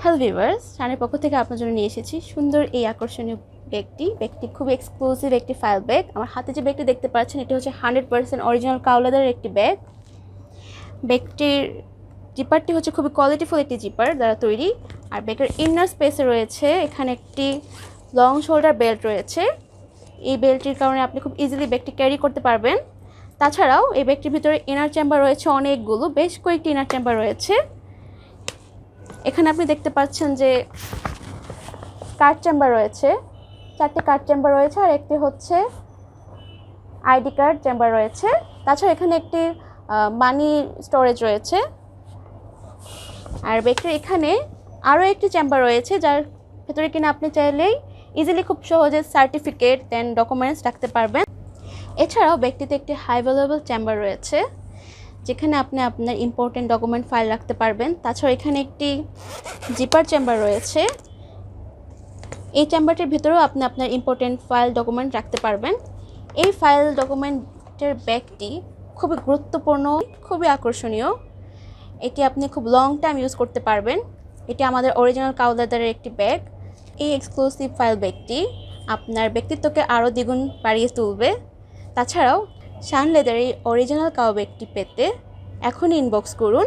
Hello viewers শানের পক্ষ থেকে আপনার জন্য নিয়ে এসেছি সুন্দর এই আকর্ষণীয় ব্যাগটি। ব্যাগটি খুব এক্সক্লুসিভ একটি ফাইল ব্যাগ আমার হাতে যে ব্যাগটি দেখতে পাচ্ছেন, এটি হচ্ছে হান্ড্রেড পার্সেন্ট অরিজিনাল কাউলাদারের একটি ব্যাগ ব্যাগটির জিপারটি হচ্ছে খুবই কোয়ালিটিফুল একটি জিপার দ্বারা তৈরি। আর ব্যাগের ইনার স্পেসে রয়েছে এখানে একটি লং শোল্ডার বেল্ট রয়েছে। এই বেল্টটির কারণে আপনি খুব ইজিলি ব্যাগটি ক্যারি করতে পারবেন। তাছাড়াও এই ব্যাগটির ভিতরে ইনার চেম্বার রয়েছে অনেকগুলো, বেশ কয়েকটি ইনার চেম্বার রয়েছে। এখানে আপনি দেখতে পাচ্ছেন যে কার্ড চেম্বার রয়েছে। চারটি কার্ড চেম্বার রয়েছে আর একটি হচ্ছে আইডি কার্ড চেম্বার রয়েছে। তাছাড়া এখানে একটি মানি স্টোরেজ রয়েছে। আর ব্যাগটির এখানে আরও একটি চেম্বার রয়েছে যার ভেতরে কিনা আপনি চাইলেই ইজিলি খুব সহজে সার্টিফিকেট দেন ডকুমেন্টস রাখতে পারবেন। এছাড়াও ব্যক্তিতে একটি হাই ভ্যালুয়েবল চেম্বার রয়েছে। যেখানে আপনি আপনার ইম্পর্টেন্ট ডকুমেন্ট ফাইল রাখতে পারবেন। তাছাড়া এখানে একটি জিপার চেম্বার রয়েছে। এই চেম্বারটির ভিতরেও আপনি আপনার ইম্পর্টেন্ট ফাইল ডকুমেন্ট রাখতে পারবেন। এই ফাইল ডকুমেন্টের ব্যাগটি খুবই গুরুত্বপূর্ণ, খুবই আকর্ষণীয়। এটি আপনি খুব লং টাইম ইউজ করতে পারবেন। এটি আমাদের অরিজিনাল কাউলাদারের একটি ব্যাগ। এই এক্সক্লুসিভ ফাইল ব্যাগটি আপনার ব্যক্তিত্বকে আরও দ্বিগুণ বাড়িয়ে তুলবে। তাছাড়াও শান লেদার এই অরিজিনাল কাউ ব্যাগটি পেতে এখনই ইনবক্স করুন।